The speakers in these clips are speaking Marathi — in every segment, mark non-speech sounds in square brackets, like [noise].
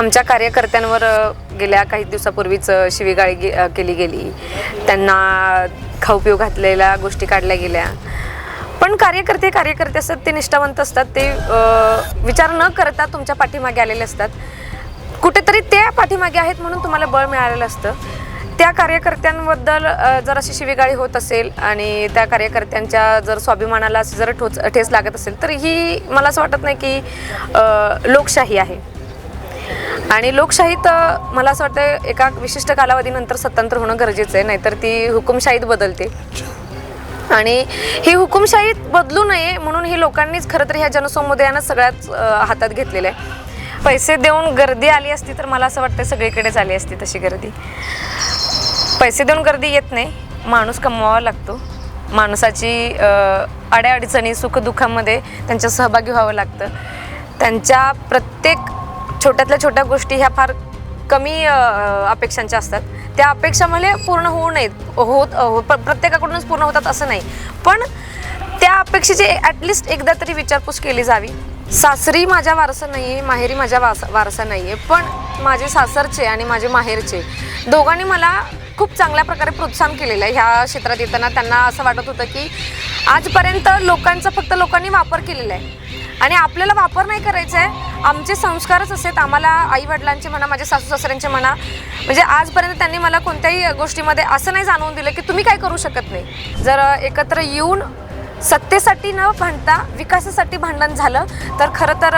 आमच्या कार्यकर्त्यांवर गेल्या काही दिवसापूर्वीच शिवीगाळी गे- केली गेली. त्यांना खाऊ पिऊ घातलेल्या गोष्टी काढल्या गेल्या. पण कार्यकर्ते कार्यकर्ते असतात ते निष्ठावंत असतात ते विचार न करता तुमच्या पाठीमागे आलेले असतात. कुठेतरी ते पाठीमागे आहेत म्हणून तुम्हाला बळ मिळालेलं असतं. त्या कार्यकर्त्यांबद्दल जर अशी शिवीगाळी होत असेल आणि त्या कार्यकर्त्यांच्या जर स्वाभिमानाला जर ठोच ठेस लागत असेल तर ही मला असं वाटत नाही की लोकशाही आहे. आणि लोकशाहीत मला असं वाटतं एका विशिष्ट कालावधीनंतर स्वतंत्र होणं गरजेचं आहे नाहीतर ती हुकुमशाहीत बदलते. आणि ही हुकुमशाहीत बदलू नये म्हणून ही लोकांनीच खरं तर ह्या जनसमुदायानं सगळ्याच हातात घेतलेलं आहे पैसे देऊन गर्दी आली असती तर मला असं वाटतं सगळीकडेच आली असती तशी गर्दी. पैसे देऊन गर्दी येत नाही माणूस कमवावा लागतो. माणसाची अड्याअडचणी सुखदुःखामध्ये त्यांच्या सहभागी व्हावं लागतं. त्यांच्या प्रत्येक छोट्यातल्या छोट्या गोष्टी ह्या फार कमी अपेक्षांच्या असतात. त्या अपेक्षा मला पूर्ण होऊ नयेत. होत हो- प्रत्येकाकडूनच पूर्ण होतात असं नाही. पण त्या अपेक्षेची ॲटलिस्ट एकदा तरी विचारपूस केली जावी. सासरी माझ्या वारसा नाही आहे माहेरी माझ्या वास वारसा नाही आहे पण माझे सासरचे आणि माझे माहेरचे दोघांनी मला खूप चांगल्या प्रकारे प्रोत्साहन केलेलं आहे ह्या क्षेत्रात येताना. त्यांना असं वाटत होतं की आजपर्यंत लोकांचा फक्त लोकांनी वापर केलेला आहे. आणि आपल्याला वापर नाही करायचा आहे आमचे संस्कारच असेत आम्हाला आई वडिलांचे म्हणा माझ्या सासू सासऱ्यांचे म्हणा. म्हणजे आजपर्यंत त्यांनी मला कोणत्याही गोष्टीमध्ये असं नाही जाणवून दिलं की तुम्ही काय करू शकत नाही. जर एकत्र येऊन सत्तेसाठी न भांडता विकासासाठी भांडण झालं तर खरं तर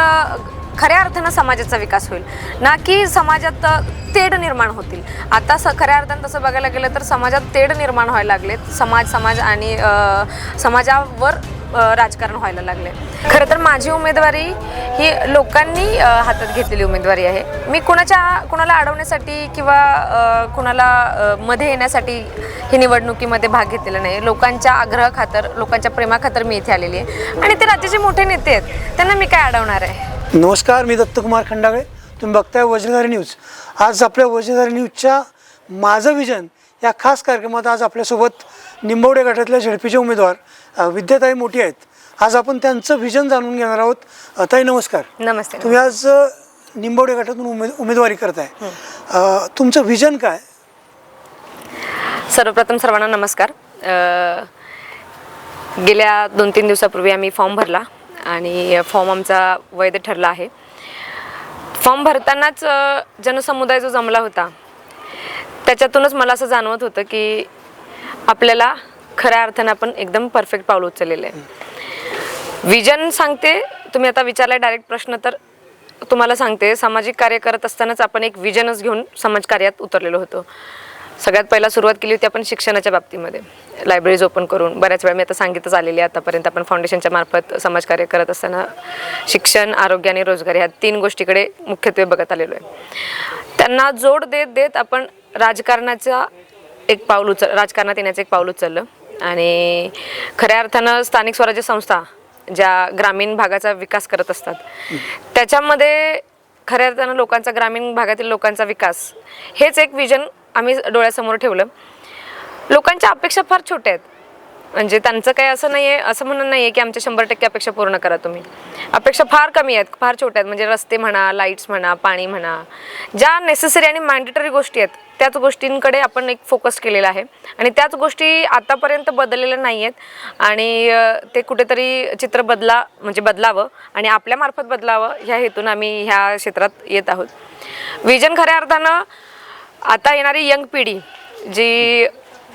खऱ्या अर्थानं समाजाचा विकास होईल. ना की समाजात तेढ निर्माण होतील. आता स खऱ्या अर्थानं तसं बघायला गेलं तर समाजात तेढ निर्माण व्हायला लागलेत. समाज समाज आणि समाजावर राजकारण व्हायला लागले. खरं तर माझी उमेदवारी ही लोकांनी हातात घेतलेली उमेदवारी आहे. मी कुणाच्या कुणाला अडवण्यासाठी किंवा कुणाला मध्ये येण्यासाठी ही निवडणुकीमध्ये भाग घेतलेला नाही. लोकांच्या आग्रह खातर लोकांच्या प्रेमाखातर मी इथे आलेली आहे. आणि ते राज्याचे मोठे नेते आहेत. त्यांना मी काय अडवणार आहे? नमस्कार मी दत्तकुमार खंडागळे. तुम्ही बघताय वज्रधारी न्यूज. आज आपल्या वज्रधारी न्यूजच्या माझं विजन या खास कार्यक्रमात आज आपल्यासोबत निंबवडे गटातल्या झडपीचे उमेदवार विद्याताई मोठी आहेत. आज आपण त्यांचं विजन जाणून घेणार आहोत. ताई नमस्कार. नमस्ते तुम्ही आज निंबवडे गटातून उमेद उमेदवारी करताय. तुमचं विजन काय? सर्वप्रथम सर्वांना नमस्कार. गेल्या दोन तीन दिवसापूर्वी आम्ही फॉर्म भरला आणि फॉर्म आमचा वैध ठरला आहे. फॉर्म भरतानाच जनसमुदाय जो जमला होता त्याच्यातूनच मला असं जाणवत होतं की आपल्याला खऱ्या अर्थानं आपण एकदम परफेक्ट पाऊल उचललेलं आहे. विजन सांगते तुम्ही आता विचारलाय डायरेक्ट प्रश्न तर तुम्हाला सांगते सामाजिक कार्य करत असतानाच आपण एक विजनच घेऊन समाजकार्यात उतरलेलो होतो. सगळ्यात पहिला सुरुवात केली होती आपण शिक्षणाच्या बाबतीमध्ये. लायब्ररीज ओपन करून बऱ्याच वेळा मी आता सांगितच आलेली आहे आतापर्यंत आपण फाउंडेशनच्या मार्फत समाजकार्य करत असताना शिक्षण आरोग्य आणि रोजगार ह्या तीन गोष्टीकडे मुख्यत्वे बघत आलेलो आहे. त्यांना जोड देत देत आपण राजकारणाचा एक पाऊल उचल राजकारणात येण्याचं एक पाऊल उचललं. आणि खऱ्या अर्थानं स्थानिक स्वराज्य संस्था ज्या ग्रामीण भागाचा विकास करत असतात त्याच्यामध्ये खऱ्या अर्थानं लोकांचा ग्रामीण भागातील लोकांचा विकास हेच एक विजन आम्ही डोळ्यासमोर ठेवलं. लोकांच्या अपेक्षा फार छोट्या आहेत. म्हणजे त्यांचं काही असं नाही आहे असं म्हणणं नाही आहे की आमच्या शंभर टक्के अपेक्षा पूर्ण करा तुम्ही. अपेक्षा फार कमी आहेत फार छोट्या आहेत. म्हणजे रस्ते म्हणा लाईट्स म्हणा पाणी म्हणा ज्या नेसेसरी आणि मॅन्डेटरी गोष्टी आहेत त्याच गोष्टींकडे आपण एक फोकस केलेला आहे. आणि त्याच गोष्टी आतापर्यंत बदललेल्या नाही आहेत आणि ते कुठेतरी चित्र बदला म्हणजे बदलावं आणि आपल्यामार्फत बदलावं ह्या हेतून आम्ही ह्या क्षेत्रात येत आहोत. विजन खऱ्या अर्थानं आता येणारी यंग पिढी जी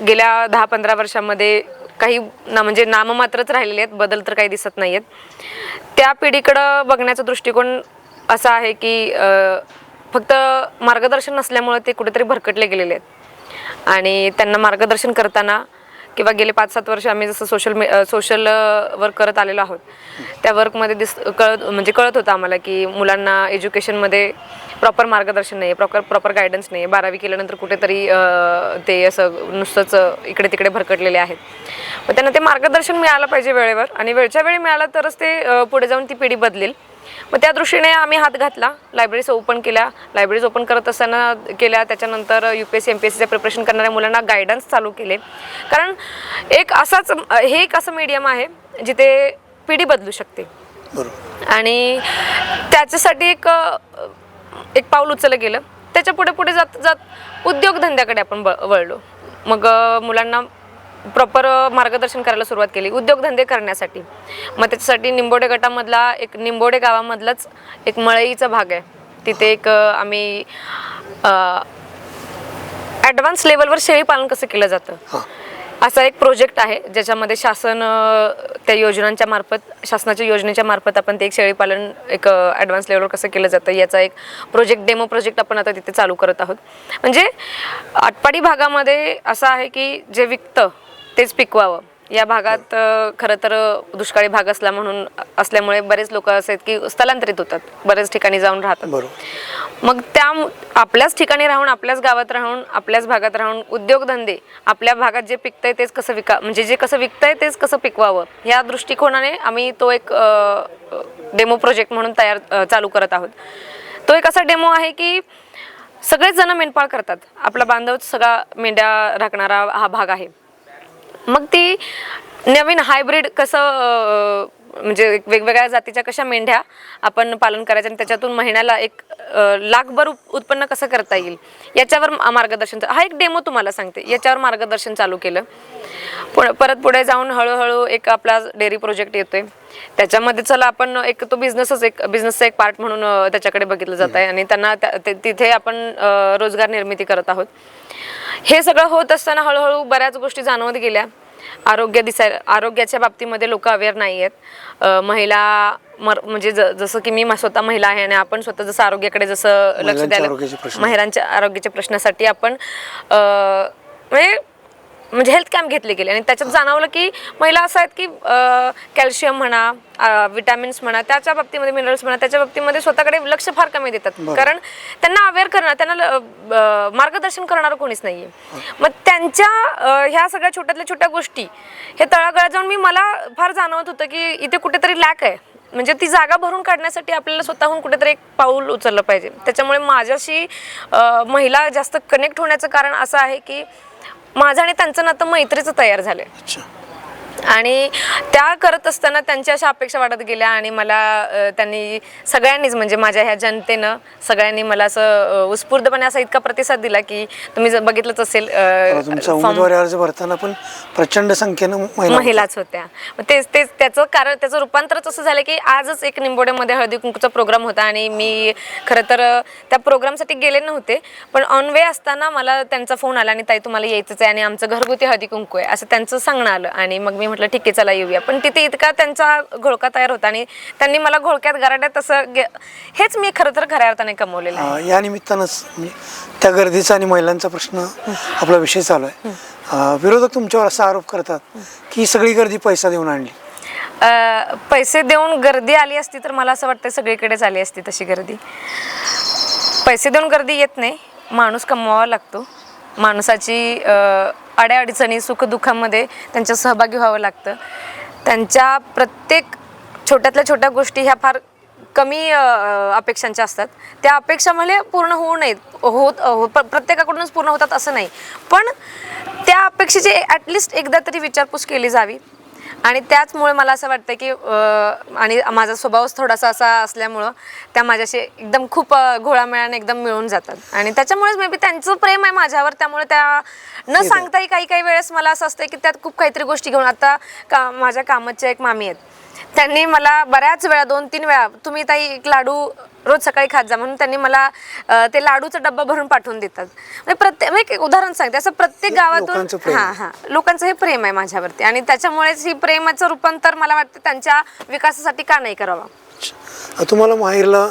गेल्या दहा पंधरा वर्षामध्ये काही ना म्हणजे नाममात्रच राहिलेले आहेत बदल तर काही दिसत नाही आहेत त्या पिढीकडं बघण्याचा दृष्टिकोन असा आहे की फक्त मार्गदर्शन नसल्यामुळे ते कुठेतरी भरकटले गेलेले आहेत. आणि त्यांना मार्गदर्शन करताना किंवा गेले पाच सात वर्ष आम्ही जसं सोशल मे सोशल वर्क करत आलेलो आहोत त्या वर्कमध्ये दिस कळत म्हणजे कळत होतं आम्हाला की मुलांना एज्युकेशनमध्ये प्रॉपर मार्गदर्शन नाही आहे प्रॉपर प्रॉपर गायडन्स नाही. आहे बारावी केल्यानंतर कुठेतरी ते असं नुसतंच इकडे तिकडे भरकटलेले आहेत. मग त्यांना ते मार्गदर्शन मिळालं पाहिजे वेळेवर आणि वेळच्या वेळी मिळालं तरच ते पुढे जाऊन ती पिढी बदलेल. मग त्या दृष्टीने आम्ही हात घातला. लायब्ररीज ओपन केल्या. लायब्ररीज ओपन करत असताना केल्या. त्याच्यानंतर U P S C M P S सीचं प्रिपरेशन करणाऱ्या मुलांना गायडन्स चालू केले. कारण एक असाच हे एक असं मीडियम आहे जिथे पिढी बदलू शकते. आणि त्याच्यासाठी एक एक पाऊल उचललं गेलं. त्याच्या पुढे पुढे जात जात उद्योगधंद्याकडे आपण ब वळलो. मग मुलांना प्रॉपर मार्गदर्शन करायला सुरुवात केली उद्योगधंदे करण्यासाठी. मग त्याच्यासाठी निंबोडे गटामधला एक निंबोडे गावामधलाच एक मळईचा भाग आहे. तिथे एक आम्ही ॲडव्हान्स लेवलवर शेळी पालन कसं केलं जातं? असा एक प्रोजेक्ट आहे ज्याच्यामध्ये शासन त्या योजनांच्या मार्फत शासनाच्या योजनेच्या मार्फत आपण ते एक शेळीपालन एक ॲडव्हान्स लेवलवर कसं केलं जातं याचा एक प्रोजेक्ट डेमो प्रोजेक्ट आपण आता तिथे चालू करत आहोत. म्हणजे आटपाडी भागामध्ये असं आहे की जे विकतं तेच पिकवावं. या भागात खरं तर दुष्काळी भाग असला म्हणून असल्यामुळे बरेच लोक असे आहेत की स्थलांतरित होतात. बरेच ठिकाणी जाऊन राहतात. मग त्या आपल्याच ठिकाणी राहून आपल्याच गावात राहून आपल्याच भागात राहून उद्योगधंदे आपल्या भागात जे पिकतंय तेच कसं विका म्हणजे जे कसं विकतंय तेच कसं पिकवावं या दृष्टिकोनाने आम्ही तो एक डेमो प्रोजेक्ट म्हणून तयार चालू करत आहोत. तो एक असा डेमो आहे की सगळेच जण मेंढपाळ करतात. आपला बांधव सगळा मेंढ्या राखणारा हा भाग आहे. मग ती नवीन हायब्रिड कसं म्हणजे वेगवेगळ्या जातीच्या कशा मेंढ्या आपण पालन करायचं आणि त्याच्यातून महिन्याला एक लाखभर उत्पन्न कसं करता येईल? याच्यावर मार्गदर्शन हा एक डेमो तुम्हाला सांगते. याच्यावर मार्गदर्शन चालू केलं. परत पुढे जाऊन हळूहळू एक आपला डेअरी प्रोजेक्ट येतोय. त्याच्यामध्ये चला आपण एक तो बिझनेसच एक बिझनेसचा एक पार्ट म्हणून त्याच्याकडे बघितलं जात आहे आणि त्यांना तिथे आपण रोजगार निर्मिती करत आहोत. हे सगळं होत असताना हळूहळू बऱ्याच गोष्टी जाणवत गेल्या आरोग्य दिसाय आरोग्याच्या बाबतीमध्ये लोक अवेअर नाही आहेत महिला मर म्हणजे जसं की मी स्वतः महिला आहे आणि आपण स्वतः जसं आरोग्याकडे जसं लक्ष द्यायला प्रश्न. महिलांच्या आरोग्याच्या प्रश्नासाठी आपण म्हणजे म्हणजे हेल्थ कॅम्प घेतले गेले. आणि त्याच्यात जाणवलं की महिला असं आहेत की कॅल्शियम म्हणा विटॅमिन्स म्हणा त्याच्या बाबतीमध्ये मिनरल्स म्हणा त्याच्या बाबतीमध्ये स्वतःकडे लक्ष फार कमी देतात. कारण त्यांना अवेअर करणार त्यांना मार्गदर्शन करणारं कोणीच नाहीये. मग त्यांच्या ह्या सगळ्या छोट्यातल्या छोट्या गोष्टी हे तळागाळात जाऊन मी मला फार जाणवत होतं की इथे कुठेतरी लॅक आहे. म्हणजे ती जागा भरून काढण्यासाठी आपल्याला स्वतःहून कुठेतरी एक पाऊल उचललं पाहिजे. त्याच्यामुळे माझ्याशी महिला जास्त कनेक्ट होण्याचं कारण असं आहे की माझं आणि त्यांचं नातं मैत्रीचं तयार झालंय. अच्छा. आणि त्या करत असताना त्यांच्या अशा अपेक्षा वाढत गेल्या आणि मला त्यांनी सगळ्यांनीच म्हणजे माझ्या ह्या जनतेनं सगळ्यांनी मला असं उत्स्फूर्तपणे असा इतका प्रतिसाद दिला की तुम्ही बघितलंच असेल उमेदवारी अर्ज भरताना पण प्रचंड संख्येनं. महिलाच होत्या तेच तेच त्याचं कारण त्याचं रूपांतरच असं झालं की आजच एक निंबोड्यामध्ये हळदी कुंकूचा प्रोग्राम होता आणि मी खरं तर त्या प्रोग्रामसाठी गेले नव्हते पण ऑन वे असताना मला त्यांचा फोन आला आणि ताई तुम्हाला यायचंच आहे आणि आमचं घरगुती हळदी कुंकू आहे असं त्यांचं सांगणं आलं आणि मग मी म्हटलं ठीक आहे चला येऊया. पण तिथे इतका त्यांचा घोळका तयार होता आणि त्यांनी मला घोळक्यात गराड्यात गे- हेच मी खरं तर खऱ्या अर्थाने कमवलेलं आहे. या निमित्तानंच त्या गर्दीचा आणि महिलांचा प्रश्न आपला विषय चालू आहे. विरोधक तुमच्यावर असा आरोप करतात की सगळी गर्दी पैसा देऊन आणली. पैसे देऊन गर्दी आली असती तर मला असं वाटतं सगळीकडेच आली असती तशी गर्दी. पैसे देऊन गर्दी येत नाही माणूस कमवावा लागतो. माणसाची अड्याअडचणी सुखदुःखामध्ये त्यांच्या सहभागी व्हावं लागतं. त्यांच्या प्रत्येक छोट्यातल्या छोट्या गोष्टी ह्या फार कमी अपेक्षांच्या असतात. त्या अपेक्षा म्हणजे पूर्ण होऊ नयेत. होत हो- प्रत्येकाकडूनच पूर्ण होतात असं नाही. पण त्या अपेक्षेची ॲटलिस्ट एकदा तरी विचारपूस केली जावी. आणि त्याचमुळे मला असं वाटतं की आणि माझा स्वभावच थोडासा असा असल्यामुळं त्या माझ्याशी एकदम खूप घोळामेळाने एकदम मिळून जातात. आणि त्याच्यामुळेच मे बी त्यांचं प्रेम आहे माझ्यावर त्यामुळे त्या न सांगताही काही काही वेळेस मला असं असतं की त्यात खूप काहीतरी गोष्टी घेऊन आता का माझ्या कामाच्या एक मामी आहेत. त्यांनी मला बऱ्याच वेळा दोन तीन वेळा तुम्ही ताई एक लाडू रोज सकाळी खात जा म्हणून त्यांनी मला ते लाडूचा डब्बा भरून पाठवून देतात. म्हणजे प्रत्येक म्हणजे उदाहरण सांगते. असं प्रत्येक गावातून लोकांचं प्रेम. हा हा. लोकांचं हे प्रेम आहे माझ्यावरती. आणि त्याच्यामुळेच ही प्रेमाचं रूपांतर मला वाटतं त्यांच्या विकासासाठी का नाही करावं. तुम्हाला माहेरला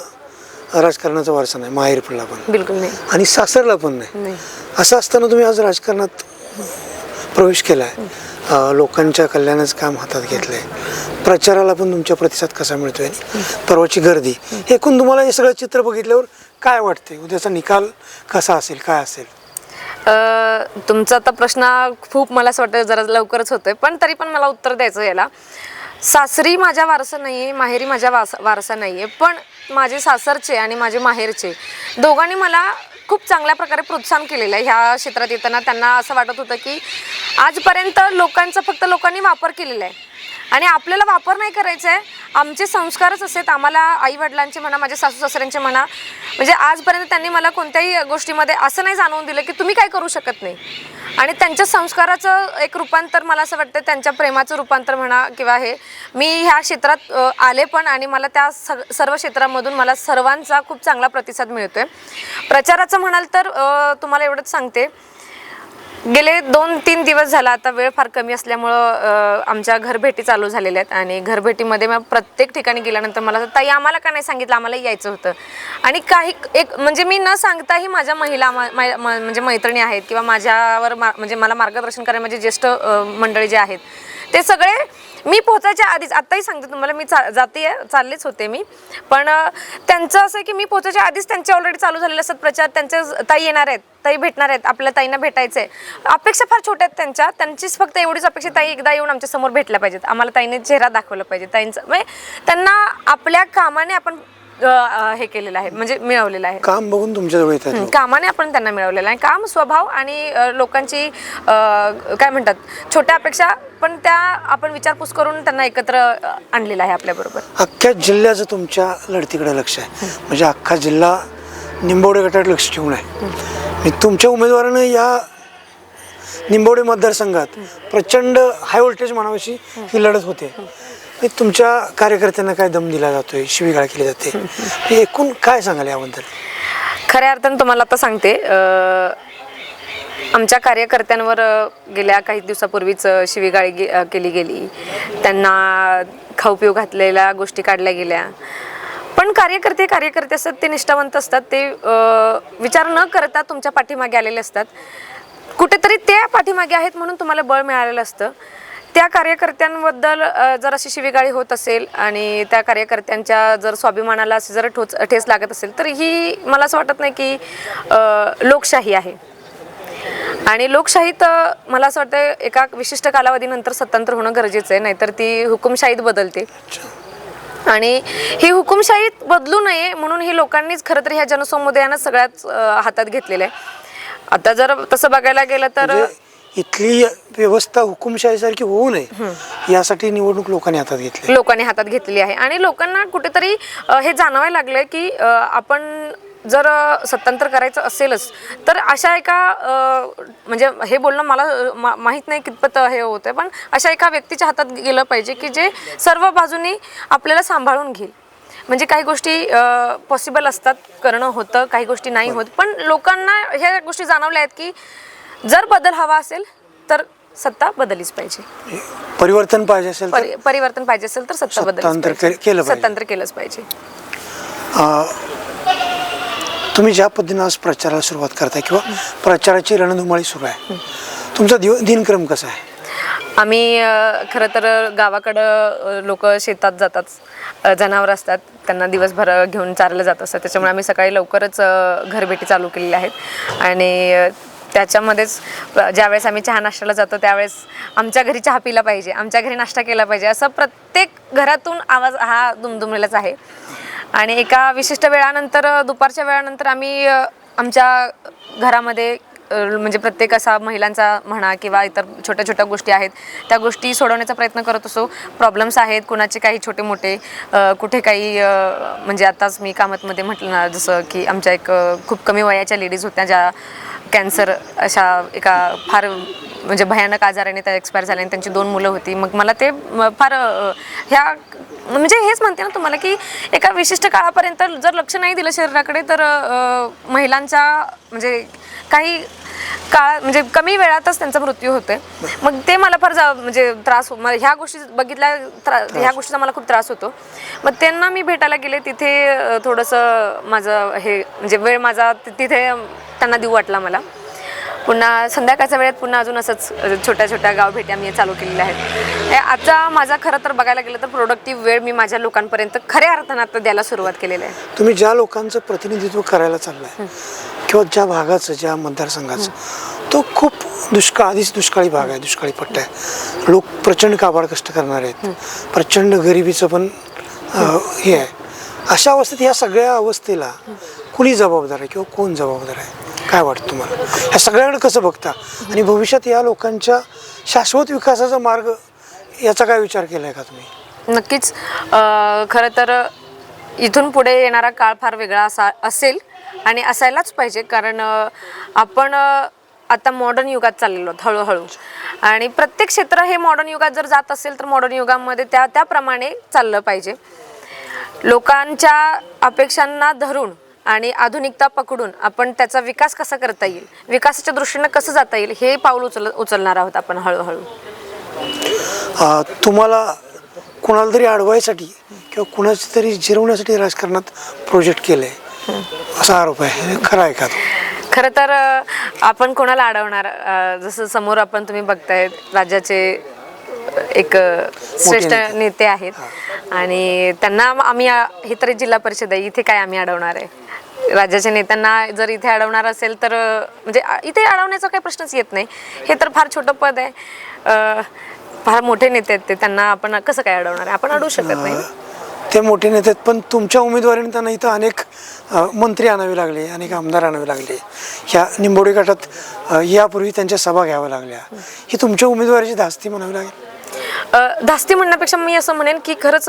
राजकारणाचा वारसा नाही माहेर पडला पण बिलकुल नाही. आणि सासरला पण नाही. नाही. असं असताना तुम्ही आज राजकारणात प्रवेश केला आहे लोकांच्या कल्याणाचं काम हातात घेतलं आहे प्रचाराला पण तुमच्या प्रतिसाद कसा मिळतोय? आहे परवाची गर्दी. एकूण तुम्हाला हे सगळं चित्र बघितल्यावर काय वाटते उद्याचा निकाल कसा असेल? काय असेल? तुमचा आता प्रश्न खूप मला असं वाटतं जरा लवकरच होतोय पण तरी पण मला उत्तर द्यायचं याला. सासरी माझ्या वारसा नाही आहे माहेरी माझ्या वास वारसा नाही आहे पण माझे सासरचे आणि माझे माहेरचे दोघांनी मला खूप चांगल्या प्रकारे प्रोत्साहन केलेलं आहे ह्या क्षेत्रात येताना. त्यांना असं वाटत होतं की आजपर्यंत लोकांचा फक्त लोकांनी वापर केलेला आहे. आणि आपल्याला वापर नाही करायचा आहे आमचे संस्कारच असेत आम्हाला आईवडिलांचे म्हणा माझ्या सासू सासऱ्यांचे म्हणा. म्हणजे आजपर्यंत त्यांनी मला कोणत्याही गोष्टीमध्ये असं नाही जाणवून दिलं की तुम्ही काय करू शकत नाही. आणि त्यांच्या संस्काराचं एक रूपांतर मला असं वाटतं त्यांच्या प्रेमाचं रूपांतर म्हणा किंवा हे मी ह्या क्षेत्रात आले पण आणि मला त्या सर्व क्षेत्रामधून मला सर्वांचा खूप चांगला प्रतिसाद मिळतोय. प्रचाराचं म्हणाल तर तुम्हाला एवढंच सांगते. गेले दोन तीन दिवस झाला आता वेळ फार कमी असल्यामुळं आमच्या घरभेटी चालू झालेल्या आहेत. आणि घरभेटीमध्ये मग प्रत्येक ठिकाणी गेल्यानंतर मला ताई आम्हाला का नाही सांगितलं? आम्हाला यायचं होतं. आणि काही एक म्हणजे मी न सांगताही माझ्या महिला म्हणजे मैत्रिणी आहेत किंवा माझ्यावर मा- म्हणजे मला मार्गदर्शन करणारे माझे ज्येष्ठ मंडळी जे आहेत ते सगळे मी पोहोचायच्या आधीच आत्ताही सांगते तुम्हाला मी चा जाते चाललेच होते मी. पण त्यांचं असं की मी पोहोचायच्या आधीच त्यांचे ऑलरेडी चालू झालेले असतात प्रचार. त्यांचे ताई येणार आहेत ताई भेटणार आहेत आपल्या ताईंना भेटायचं आहे अपेक्षा फार छोट्या आहेत त्यांच्या. त्यांचीच फक्त एवढीच अपेक्षा ताई एकदा येऊन आमच्यासमोर भेटल्या पाहिजेत. आम्हाला ताईने चेहरा दाखवला पाहिजे. ताईंचं म्हणजे त्यांना आपल्या कामाने आपण अ, हे केलेलं आहे म्हणजे मिळवलेलं आहे. काम बघून तुमच्याजवळ येतात लोक. कामाने आपण त्यांना मिळवलेलं आहे. काम स्वभाव आणि अ, लोकांची अ, काय म्हणतात छोट्या अपेक्षा पण त्या आपण विचारपूस करून त्यांना एकत्र अ, आणलेलं आहे आपल्याबरोबर अख्ख्या जिल्ह्याचं तुमच्या लढतीकडे लक्ष आहे. म्हणजे अख्खा जिल्हा निंबवडे गटात लक्ष ठेवून आहे. मी तुमच्या उमेदवारानं या निंबवडे मतदारसंघात प्रचंड हाय व्होल्टेज म्हणावीशी ही लढत होते. तुमच्या कार्यकर्त्यांना काय दम दिला जातोय शिवीगाळ केली जाते? [laughs] हे एकूण काय सांगाल याबद्दल? खऱ्या अर्थानं तुम्हाला आता सांगते आमच्या कार्यकर्त्यांवर गेल्या काही दिवसापूर्वीच शिवीगाळी गे- केली गेली. त्यांना खाऊ पिऊ घातलेल्या गोष्टी काढल्या गेल्या. पण कार्यकर्ते कार्यकर्ते असतात ते निष्ठावंत असतात ते विचार न करता तुमच्या पाठीमागे आलेले असतात. कुठेतरी त्या पाठीमागे आहेत म्हणून तुम्हाला बळ मिळालेलं असतं. त्या कार्यकर्त्यांबद्दल जर अशी शिवीगाळी होत असेल आणि त्या कार्यकर्त्यांच्या जर स्वाभिमानाला असे जर ठोच ठेस लागत असेल तर ही मला असं वाटत नाही की लोकशाही आहे. आणि लोकशाहीत मला असं वाटतं एका विशिष्ट कालावधीनंतर स्वतंत्र होणं गरजेचं आहे नाहीतर ती हुकुमशाहीत बदलते. आणि ही हुकुमशाहीत बदलू नये म्हणून हे लोकांनीच खरं तर ह्या जनसमुदायानं सगळ्याच हातात घेतलेलं आहे. आता जर तसं बघायला गेलं तर म्हणजे इथली व्यवस्था हुकुमशाहीसारखी होऊ नये यासाठी निवडणूक लोकांनी हातात घेतली. लोकांनी हातात घेतलेली आहे. आणि लोकांना कुठेतरी अ, हे जाणवायला लागलंय की अ, आपण जर अ, स्वतंत्र करायचं असेलच तर अशा एका अ, म्हणजे हे बोलणं मला अ, मा- माहीत नाही कितपत हे होतंय पण अशा एका व्यक्तीच्या हातात गेलं पाहिजे की जे सर्व बाजूनी आपल्याला सांभाळून घेईल. म्हणजे काही गोष्टी पॉसिबल असतात करणं होतं काही गोष्टी नाही होत पण लोकांना ह्या गोष्टी जाणवल्या आहेत की जर बदल हवा असेल तर सत्ता बदललीच पाहिजे. परिवर्तन पाहिजे असेल परि- परिवर्तन पाहिजे असेल तर सत्ता. के- केलं पाहिजे. सत्तांतर केलंच पाहिजे. तुम्ही ज्या पद्धतीनं आज प्रचाराला सुरुवात करताय किंवा प्रचाराची रणधुमाळी सुरू आहे तुमचा दिव दिनक्रम कसा आहे? आम्ही खरं तर गावाकडं लोक शेतात जातात जनावर असतात त्यांना दिवसभर घेऊन चारलं जात असतात त्याच्यामुळे आम्ही सकाळी लवकरच घरभेटी चालू केलेल्या आहेत. आणि त्याच्यामध्येच ज्यावेळेस आम्ही चहा नाश्त्याला जातो त्यावेळेस आमच्या घरी चहा पिला पाहिजे आमच्या घरी नाश्ता केला पाहिजे असं प्रत्येक घरातून आवाज हा दुमदुमलेलाच आहे. आणि एका विशिष्ट वेळानंतर दुपारच्या वेळानंतर आम्ही आमच्या घरामध्ये म्हणजे प्रत्येक असा महिलांचा म्हणा किंवा इतर छोट्या छोट्या गोष्टी आहेत त्या गोष्टी सोडवण्याचा प्रयत्न करत असो. प्रॉब्लेम्स आहेत कुणाचे काही छोटे मोठे कुठे काही म्हणजे आताच मी कामतमध्ये म्हटलं ना जसं की आमच्या एक खूप कमी वयाच्या लेडीज होत्या ज्या कॅन्सर अशा एका फार म्हणजे भयानक आजाराने त्या एक्सपायर झाल्या आणि त्यांची दोन मुलं होती. मग मला ते फार ह्या म्हणजे हेच म्हणते ना तुम्हाला की एका विशिष्ट काळापर्यंत जर लक्ष नाही दिलं शरीराकडे तर महिलांच्या म्हणजे काही काळ म्हणजे कमी वेळातच त्यांचा मृत्यू होते मग ते मला फार जा- म्हणजे त्रास हो- मला ह्या गोष्टी बघितल्या त्रा ह्या गोष्टीचा मला खूप त्रास होतो. मग त्यांना मी भेटायला गेले तिथे थोडंसं माझं हे म्हणजे वेळ माझा तिथे त्यांना देऊ वाटला मला. पुन्हा संध्याकाळच्या वेळेत पुन्हा अजून असंच छोट्या छोट्या गाव भेटी आम्ही चालू केलेल्या आहेत. हे आता माझा खरं तर बघायला गेलं तर प्रोडक्टिव्ह वेळ मी माझ्या लोकांपर्यंत खऱ्या अर्थानं आता द्यायला सुरुवात केलेली आहे. तुम्ही ज्या लोकांचं प्रतिनिधित्व करायला चाललाय किंवा ज्या भागाचं ज्या मतदारसंघाचं तो खूप दुष्काळ आधीच दुष्काळी भाग आहे दुष्काळी पट्टा आहे. लोक प्रचंड काबाड कष्ट करणार आहेत प्रचंड गरिबीचं पण हे आहे. अशा अवस्थेत या सगळ्या अवस्थेला कुणी जबाबदार आहे किंवा कोण जबाबदार आहे? काय वाटतं तुम्हाला? ह्या सगळ्याकडे कसं बघता? आणि भविष्यात या लोकांच्या शाश्वत विकासाचा मार्ग याचा काय विचार केलाय का तुम्ही? नक्कीच. खरं तर इथून पुढे येणारा काळ फार वेगळा असा असेल आणि असायलाच पाहिजे. कारण आपण आता मॉडर्न युगात चाललेलो आहोत हळूहळू. आणि प्रत्येक क्षेत्र हे मॉडर्न युगात जर जात असेल तर मॉडर्न युगामध्ये त्या त्याप्रमाणे चाललं पाहिजे. लोकांच्या अपेक्षांना धरून आणि आधुनिकता पकडून आपण त्याचा विकास कसा करता येईल? विकासाच्या दृष्टीनं कसं जाता येईल? हे पाऊल उचल उचलणार आहोत आपण हळूहळू. तुम्हाला कोणाला तरी अडवायसाठी किंवा कुणाची तरी जिरवण्यासाठी राजकारणात प्रोजेक्ट केले असा आरोप आहे. खरा आहे का? खरं तर आपण कोणाला अडवणार? जसं समोर आपण तुम्ही बघताय राज्याचे एक श्रेष्ठ नेते. आहेत. आणि त्यांना आम्ही हे तरी जिल्हा परिषद आहे. इथे काय आम्ही अडवणार आहे? राज्याच्या नेत्यांना जर इथे अडवणार असेल तर म्हणजे इथे अडवण्याचा काही प्रश्नच येत नाही. हे तर फार छोटं पद आहे. फार मोठे नेते आहेत ते त्यांना आपण कसं काय अडवणार आहे? आपण अडवू शकत नाही ते मोठे नेते आहेत पण तुमच्या उमेदवारीने त्यांना इथं अनेक मंत्री आणावे लागले अनेक आमदार आणावे लागले. ह्या निंबोडी गटात यापूर्वी त्यांच्या सभा घ्याव्या लागल्या. ही तुमच्या उमेदवारीची धास्ती म्हणावी लागेल? धास्ती म्हणण्यापेक्षा मी असं म्हणेन की खरंच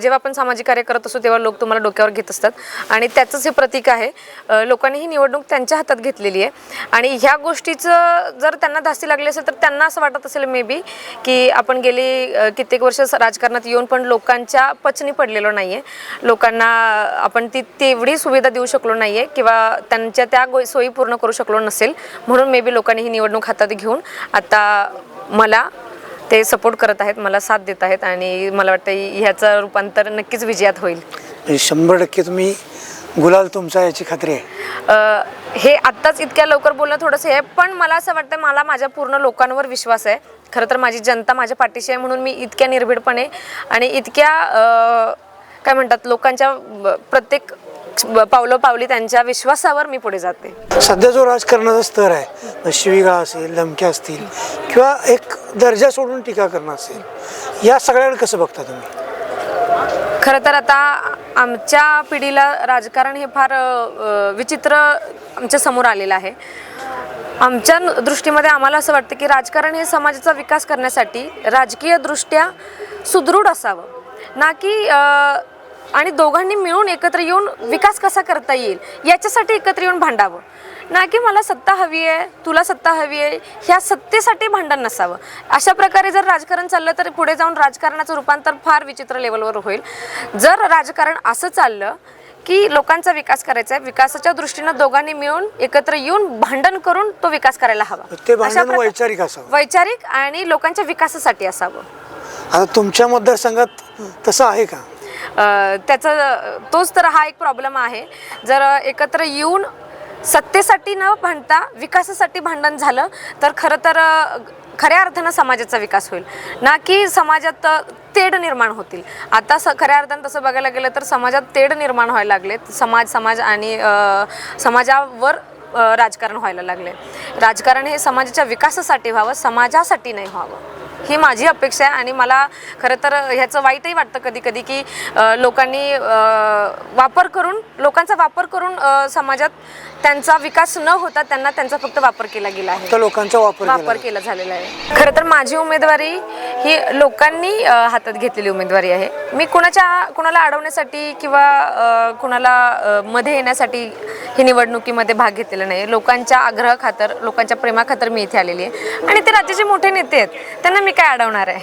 जेव्हा आपण सामाजिक कार्य करत असतो तेव्हा लोक तुम्हाला डोक्यावर घेत असतात. आणि त्याचंच हे प्रतीक आहे लोकांनी ही निवडणूक त्यांच्या हातात घेतलेली आहे. आणि ह्या गोष्टीचं जर त्यांना धास्ती लागली असेल तर त्यांना असं वाटत असेल मे बी की आपण गेली कित्येक वर्ष राजकारणात येऊन पण लोकांच्या पचनी पडलेलो नाही आहे लोकांना आपण ती तेवढी सुविधा देऊ शकलो नाही आहे किंवा त्यांच्या त्या गो सोयी पूर्ण करू शकलो नसेल. म्हणून मे बी लोकांनी ही निवडणूक हातात घेऊन आता मला ते सपोर्ट करत आहेत मला साथ देत आहेत आणि मला वाटतं ह्याचं रूपांतर नक्कीच विजयात होईल. म्हणजे शंभर टक्के तुम्ही गुलाल तुमचा याची खात्री आहे. हे आत्ताच इतक्या लवकर बोलणं थोडंसं आहे पण मला असं वाटतं मला माझ्या पूर्ण लोकांवर विश्वास आहे. खरं तर माझी जनता माझ्या पाठीशी आहे म्हणून मी इतक्या निर्भीडपणे आणि इतक्या काय म्हणतात लोकांच्या प्रत्येक पावलोपावली त्यांच्या विश्वासावर मी पुढे जाते. सध्या जो राजकारणाचा स्तर आहे शिवीगाळ असेल धमक्या असतील किंवा एक दर्जा सोडून टीका करणं असेल या सगळ्याकडे कसं बघता तुम्ही? खरं तर आता आमच्या पिढीला राजकारण हे फार विचित्र आमच्यासमोर आलेलं आहे. आमच्या दृष्टीमध्ये आम्हाला असं वाटतं की राजकारण हे समाजाचा विकास करण्यासाठी राजकीयदृष्ट्या सुदृढ असावं. ना की आणि दोघांनी मिळून एकत्र येऊन विकास कसा करता येईल याच्यासाठी एकत्र येऊन भांडावं. ना की मला सत्ता हवी आहे तुला सत्ता हवी आहे ह्या सत्तेसाठी भांडण नसावं. अशा प्रकारे जर राजकारण चाललं तर पुढे जाऊन राजकारणाचं रूपांतर फार विचित्र लेवलवर होईल. जर राजकारण असं चाललं की लोकांचा विकास करायचा आहे विकासाच्या दृष्टीनं दोघांनी मिळून एकत्र येऊन भांडण करून तो विकास करायला हवा. ते भांडण वैचारिक असावं. वैचारिक आणि लोकांच्या विकासासाठी असावं. आता तुमच्या मतदारसंघात तसं आहे का? त्याचा तोच तर हा एक प्रॉब्लेम आहे. जर एकत्र येऊन सत्तेसाठी न भांडता विकासासाठी भांडण झालं तर खरं तर खऱ्या अर्थानं समाजाचा विकास होईल. ना की समाजात तेढ निर्माण होतील. आता स खऱ्या अर्थानं तसं बघायला गेलं तर समाजात तेढ निर्माण व्हायला लागले समाज समाज आणि समाजावर राजकारण व्हायला लागले. राजकारण हे समाजाच्या विकासासाठी व्हावं समाजासाठी नाही व्हावं. ही माझी अपेक्षा आहे आणि मला खरं तर ह्याचं वाईटही वाटतं कधी कधी की लोकांनी वापर करून लोकांचा वापर करून समाजात त्यांचा विकास न होता त्यांना त्यांचा फक्त वापर केला गेला आहे. लोकांचा वापर वापर केला झालेला आहे. खरं तर माझी उमेदवारी ही लोकांनी हातात घेतलेली उमेदवारी आहे. मी कुणाच्या कुणाला अडवण्यासाठी किंवा कुणाला मध्ये येण्यासाठी ही निवडणुकीमध्ये भाग घेतलेला नाही लोकांच्या आग्रह खातर लोकांच्या प्रेमाखातर मी इथे आलेली आहे. आणि ते राज्याचे मोठे नेते आहेत. त्यांना मी काय अडवणार आहे?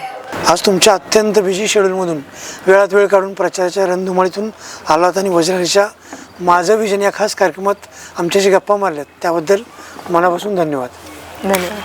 आज तुमच्या अत्यंत बिझी शेड्यूलमधून वेळात वेळ काढून प्रचाराच्या रणधुमाळीतून आलात आणि वज्रहरीच्या माझं विजन या खास कार्यक्रमात आमच्याशी गप्पा मारल्यात. त्याबद्दल मनापासून धन्यवाद. धन्यवाद.